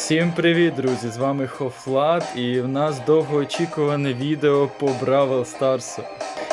Всім привіт, друзі! З вами Хофлат, і в нас довгоочікуване відео по Бравл Старсу.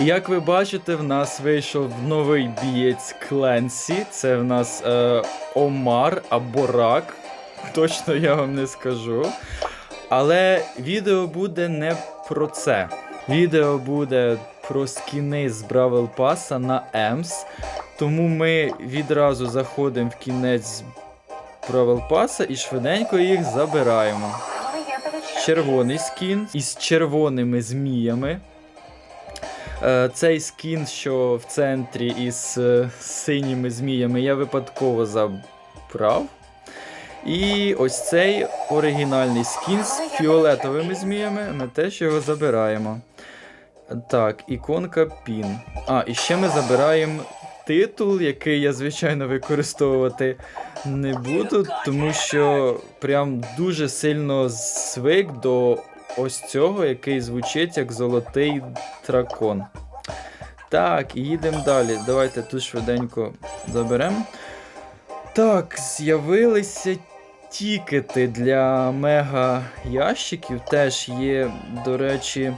І як ви бачите, в нас вийшов новий бієць Кленсі. Це в нас е, Омар або Рак. Точно я вам не скажу. Але відео буде не про це. Відео буде про скіни з Бравл Паса на Емс. Тому ми відразу заходимо в кінець Бравл Паса і швиденько їх забираємо. Червоний скін із червоними зміями. Е, Цей скін, що в центрі із е, синіми зміями, я випадково забрав. І ось цей оригінальний скін з фіолетовими зміями. Ми теж його забираємо. Так, іконка Пін. А, і ще ми забираємо титул, який я, звичайно, використовувати не буду, тому що прям дуже сильно звик до ось цього, який звучить як золотий дракон. Так, їдемо далі. Давайте тут швиденько заберемо. Так, з'явилися тікети для мега ящиків. Теж є, до речі,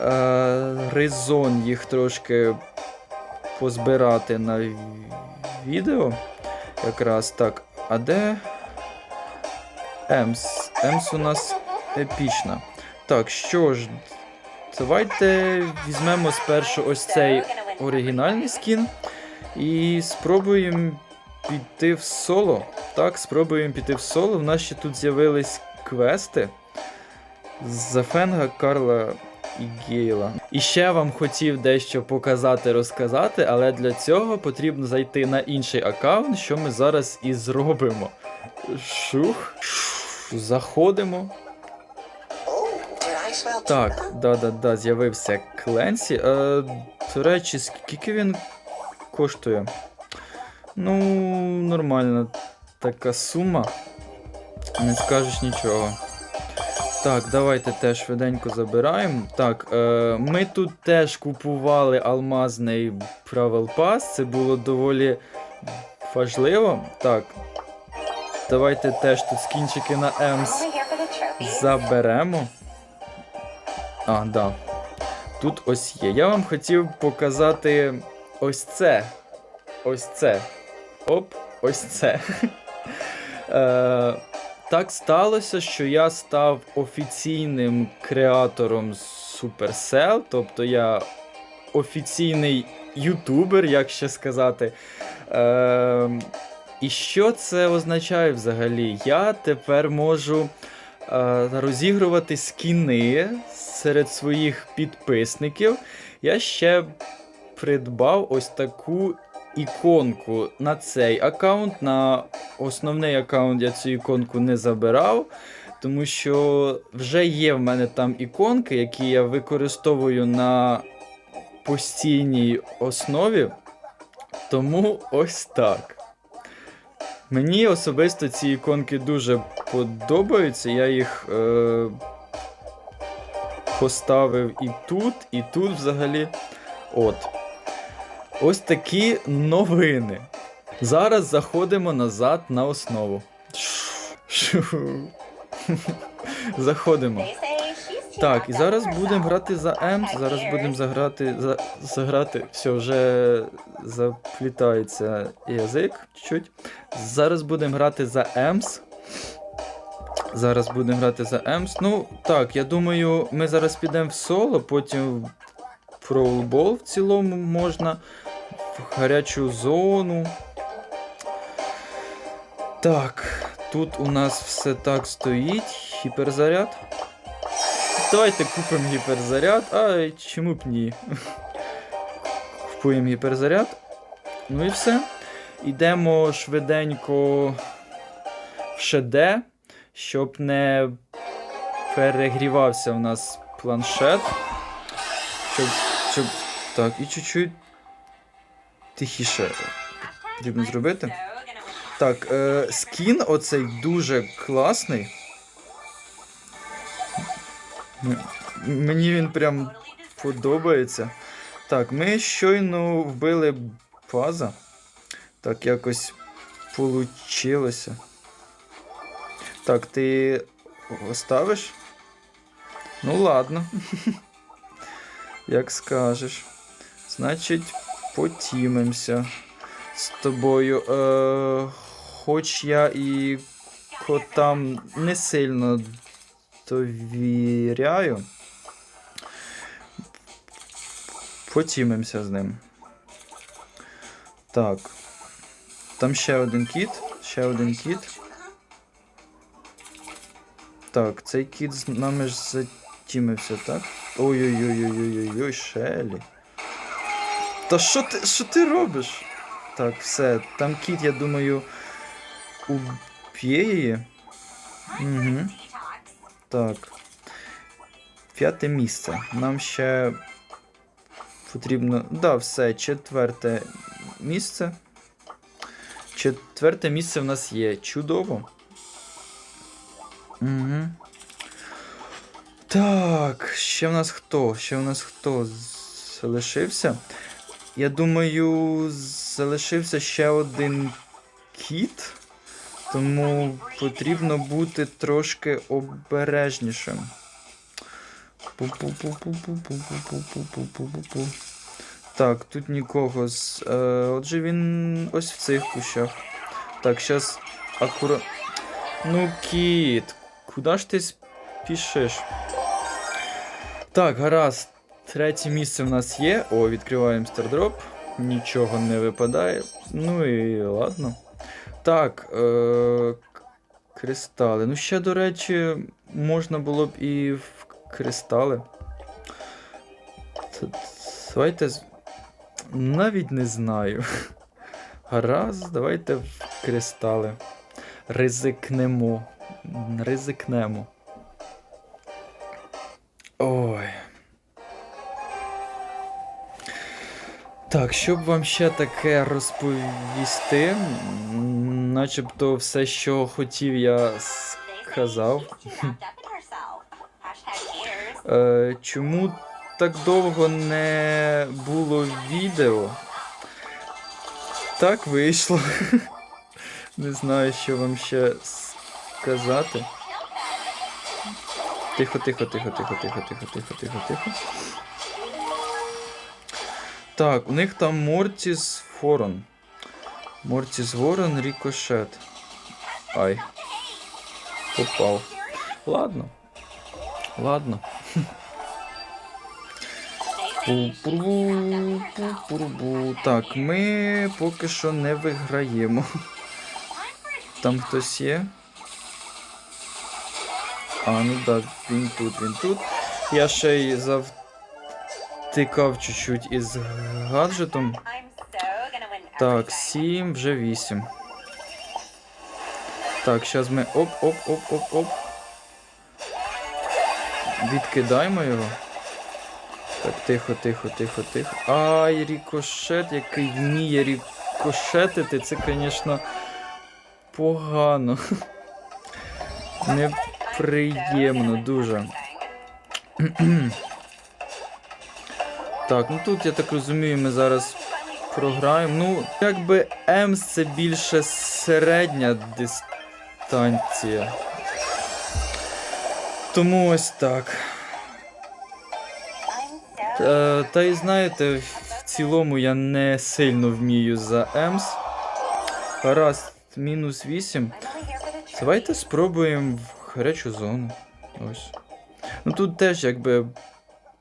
е, резон їх трошки позбирати на відео. Якраз так. А де. Емс. Емс у нас епічна. Так, що ж, давайте візьмемо спершу ось цей оригінальний скін і спробуємо піти в соло. Так, спробуємо піти в соло. В нас ще тут з'явились квести з Фенга, Карла і Гейла. І ще вам хотів дещо показати, розказати, але для цього потрібно зайти на інший аккаунт, що ми зараз і зробимо. Шух. Заходимо. Так, да-да-да, з'явився Кленсі. Е, до речі, скільки він коштує? Ну, нормальна така сума. Не скажеш нічого. Так, давайте теж швиденько забираємо. Так, е, ми тут теж купували алмазний Travel Pass. Це було доволі важливо. Так. Давайте теж тут скінчики на Емс заберемо. А, да. Тут ось є. Я вам хотів показати ось це. Ось це. Оп, ось це. Так сталося, що я став офіційним креатором Supercell, тобто я офіційний ютубер, як ще сказати. Е, і що це означає взагалі? Я тепер можу е, розігрувати скіни серед своїх підписників. Я ще придбав ось таку іконку на цей аккаунт. На основний аккаунт я цю іконку не забирав, тому що вже є в мене там іконки, які я використовую на постійній основі. Тому ось так. Мені особисто ці іконки дуже подобаються. Я їх е, поставив і тут, і тут взагалі. От. Ось такі новини. Зараз заходимо назад на основу. Заходимо. Так, і зараз будемо грати за Емс, зараз будемо заграти. За, заграти. Все, вже заплітається язик чуть-чуть. Зараз будемо грати за Емс. Зараз будемо грати за Емс. Ну, так, я думаю, ми зараз підемо в соло, потім в Бall в цілому можна. Гарячу зону. Так, тут у нас все так стоїть. Гіперзаряд. Давайте купимо гіперзаряд. А чому б ні? Купуємо гіперзаряд. Ну і все. Йдемо швиденько в ШД, щоб не перегрівався у нас планшет. Щоб, щоб... Так, і чуть-чуть тихіше потрібно зробити. Так, е, скін оцей дуже класний. Мені він прям подобається. Так, ми щойно вбили фаза. Так, якось получилося. Так, ти оставиш? Ну ладно. Як скажеш. Значить, потімимося з тобою. Е, хоч я і котам не сильно довіряю. Потімимося з ним. Так. Там ще один кіт. Ще один кіт. Так, цей кіт з нами ж затімився, так? Ой-ой-ой-ой-ой-ой, Шелі. Та що ти, що ти робиш? Так, все, там кіт, я думаю, уб'є її. Угу. Так. П'яте місце. Нам ще потрібно. Да, все, четверте місце. Четверте місце в нас є. Чудово. Угу. Так, ще в нас хто? Ще в нас хто залишився? Я думаю, залишився ще один кіт, тому потрібно бути трошки обережнішим. Пу-пу-пу-пу-пу-пу-пу-пу-пу-пу-пу-пу. Так, тут нікого з. Е, отже, він ось в цих кущах. Так, зараз акура. Ну, кіт, куди ж ти спішиш? Так, гаразд. Третє місце в нас є. О, відкриваємо стардроп. Нічого не випадає. Ну і ладно. Так. Е- кристали. Ну, ще, до речі, можна було б і в кристали. Давайте. Навіть не знаю. Гаразд, давайте в кристали. Ризикнемо. Ризикнемо. Так, щоб вам ще таке розповісти, начебто все, що хотів, я сказав. Е, чому так довго не було відео? Так вийшло. Не знаю, що вам ще сказати. Тихо, тихо, тихо, тихо, тихо, тихо, тихо, тихо, тихо. Так, у них там Мортіс Форон. Мортіс Ворон, Рікошет. Ай. Попав. Ладно. Ладно. Пу-пу-ру, пу-пу-ру-бу. Так, ми поки що не виграємо. Там хтось є. А, ну так, він тут, він тут. Я ще й завтикав чуть-чуть із гаджетом. Так, 7, вже 8. Так, зараз ми оп-оп-оп-оп-оп. Відкидаємо його. Так, тихо, тихо, тихо, тихо. Ай, рікошет, який вміє рікошетити, це, звісно, погано. Неприємно дуже. Так, ну тут, я так розумію, ми зараз програємо. Ну, якби Емс це більше середня дистанція. Тому ось так. Е, та й знаєте, в цілому я не сильно вмію за Емс. Гаразд, мінус 8. Давайте спробуємо в гарячу зону. Ось. Ну тут теж якби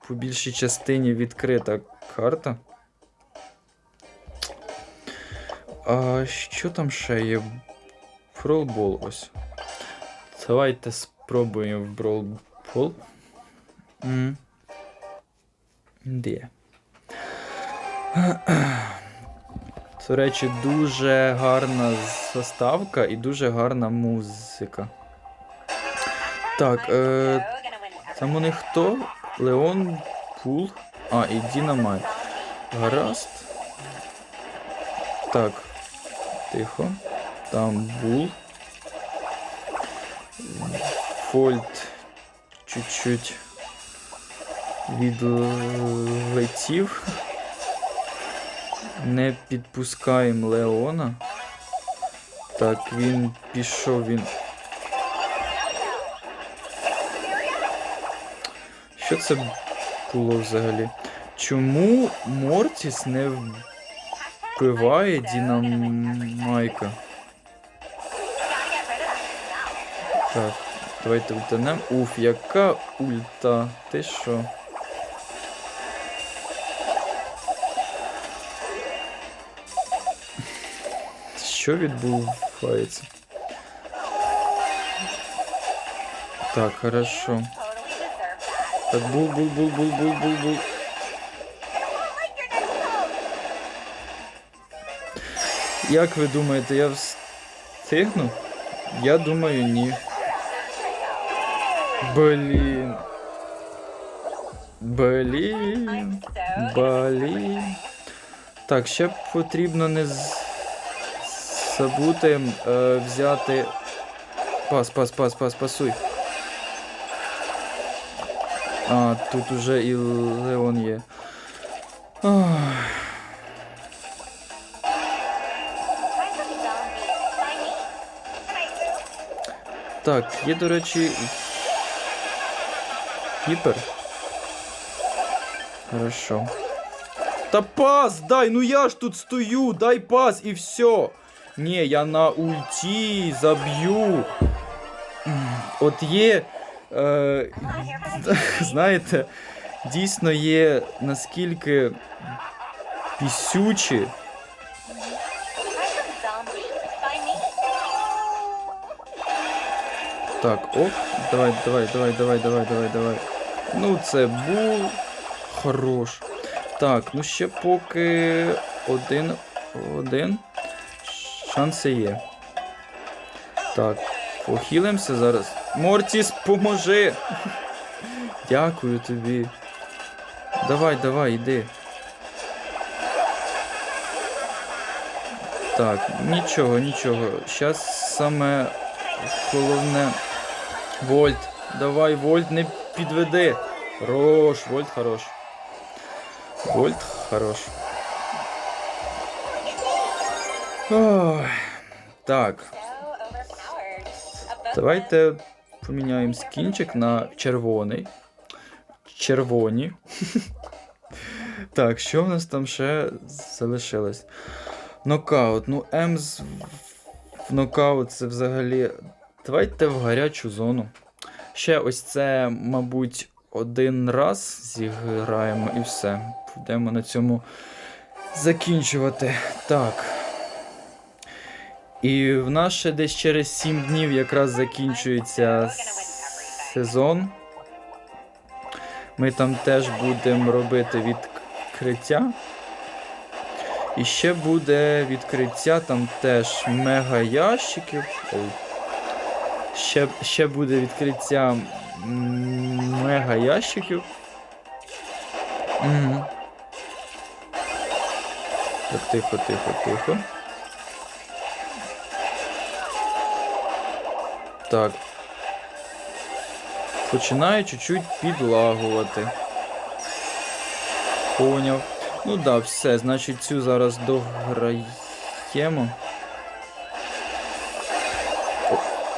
по більшій частині відкрита карта. А що там ще є? Бролбол ось. Давайте спробуємо в бролбол. Де? До речі, дуже гарна заставка і дуже гарна музика. Так, е, там у них хто? Леон Пул. А, і Дінамайт. Гаразд. Так. Тихо. Там Бул. Фольт чуть-чуть відлетів. Не підпускаємо Леона. Так, він пішов, він. Що це було взагалі? Чому Мортіс не вбиває Дінамайка? Так, давайте ультанем. Уф, яка ульта? Ти що? Що відбувається? Так, хорошо. Так, бул, бул, бул, бул, бул, бул, бул. Як ви думаєте, я встигну? Я думаю, ні. Блін. Блін. Блін. Так, ще потрібно не з... забути е, взяти. Пас, пас, пас, пас, пасуй. А, тут уже і Леон є. Так, є, до речі. Гіпер. Хорошо. Та пас дай, ну я ж тут стою, дай пас і все. Ні, я на ульті заб'ю. От є. Е, знаєте, дійсно є наскільки пісючі. Так, оп, давай, давай, давай, давай, давай, давай, давай. Ну, це був хорош. Так, ну ще поки один. Один. Шанси є. Так, похилимося зараз. Мортіс, поможи! Дякую тобі. Давай, давай, іди. Так, нічого, нічого. Щас саме головне. Вольт. Давай, Вольт, не підведи. Хорош, Вольт хорош. Вольт хорош. Ой. Так, давайте поміняємо скінчик на червоний. Червоні. Так, що в нас там ще залишилось? Нокаут. Ну, Емс в нокаут це взагалі. Давайте в гарячу зону. Ще ось це, мабуть, один раз зіграємо і все. Будемо на цьому закінчувати. Так. І в нас ще десь через 7 днів якраз закінчується сезон. Ми там теж будемо робити відкриття. І ще буде відкриття, там теж мега ящиків. Ой. Ще, ще буде відкриття мега ящиків. Угу. Так, тихо, тихо, тихо. Так. Починаю чуть-чуть підлагувати. Поняв. Ну да, все, значить цю зараз дограємо.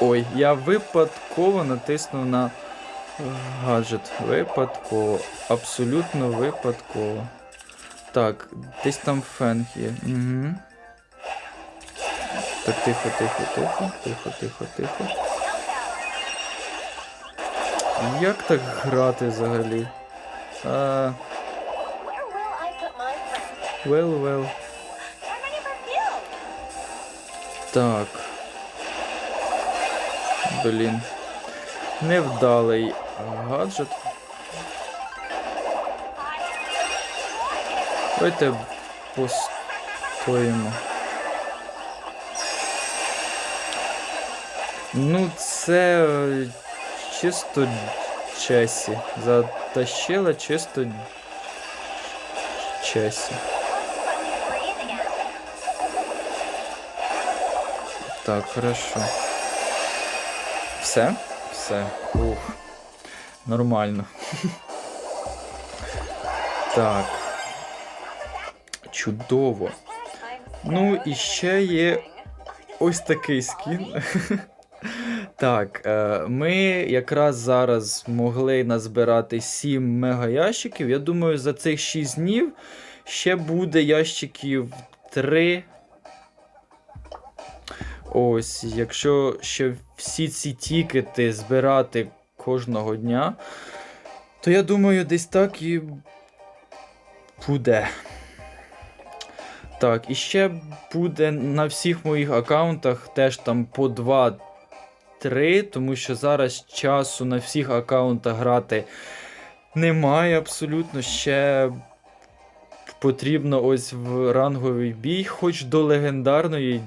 Ой, я випадково натиснув на гаджет. Випадково. Абсолютно випадково. Так, десь там фенг є. Угу. Так, тихо, тихо, тихо, тихо, тихо, тихо. Як так грати взагалі? А, well, well. Так. Блін. Невдалий гаджет. Давайте постоїмо. Ну, це чисто Чесі. Затащила чисто Чесі. Так, хорошо. Все? Все. Ух. Нормально. Так. Чудово. Ну і ще є ось такий скін. Так, е, ми якраз зараз могли назбирати 7 мегаящиків. Я думаю, за цих 6 днів ще буде ящиків 3. Ось, якщо ще всі ці тікети збирати кожного дня, то я думаю, десь так і буде. Так, і ще буде на всіх моїх аккаунтах теж там по 2 3, тому що зараз часу на всіх аккаунтах грати немає абсолютно. Ще потрібно ось в ранговий бій, хоч до легендарної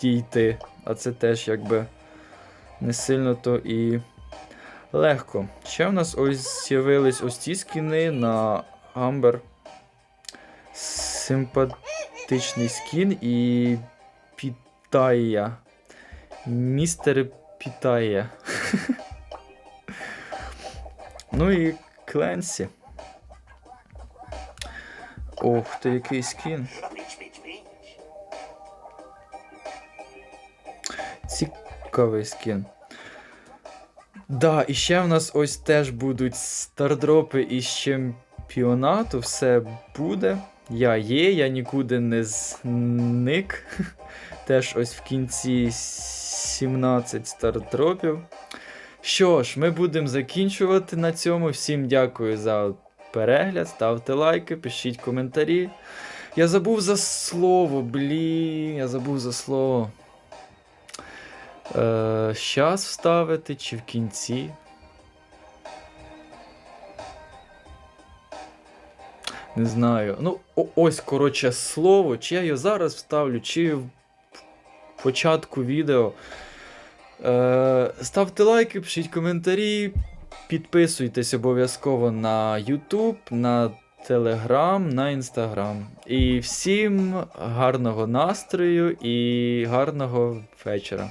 дійти. А це теж якби не сильно то і легко. Ще в нас ось з'явились ось ці скіни на Амбер. Симпатичний скін і Пітая. Містер Пітає. ну і Кленсі. Ох, ти який скін. Цікавий скін. Да, і ще в нас ось теж будуть стардропи із чемпіонату. Все буде. Я є, я нікуди не зник. Теж ось в кінці 17 стартропів. Що ж, ми будемо закінчувати на цьому. Всім дякую за перегляд. Ставте лайки, пишіть коментарі. Я забув за слово, блін, я забув за слово. Е, щас вставити чи в кінці. Не знаю. Ну, ось, коротше, слово. Чи я його зараз вставлю, чи початку відео. Е, ставте лайки, пишіть коментарі, підписуйтесь обов'язково на YouTube, на Telegram, на Instagram. І всім гарного настрою і гарного вечора.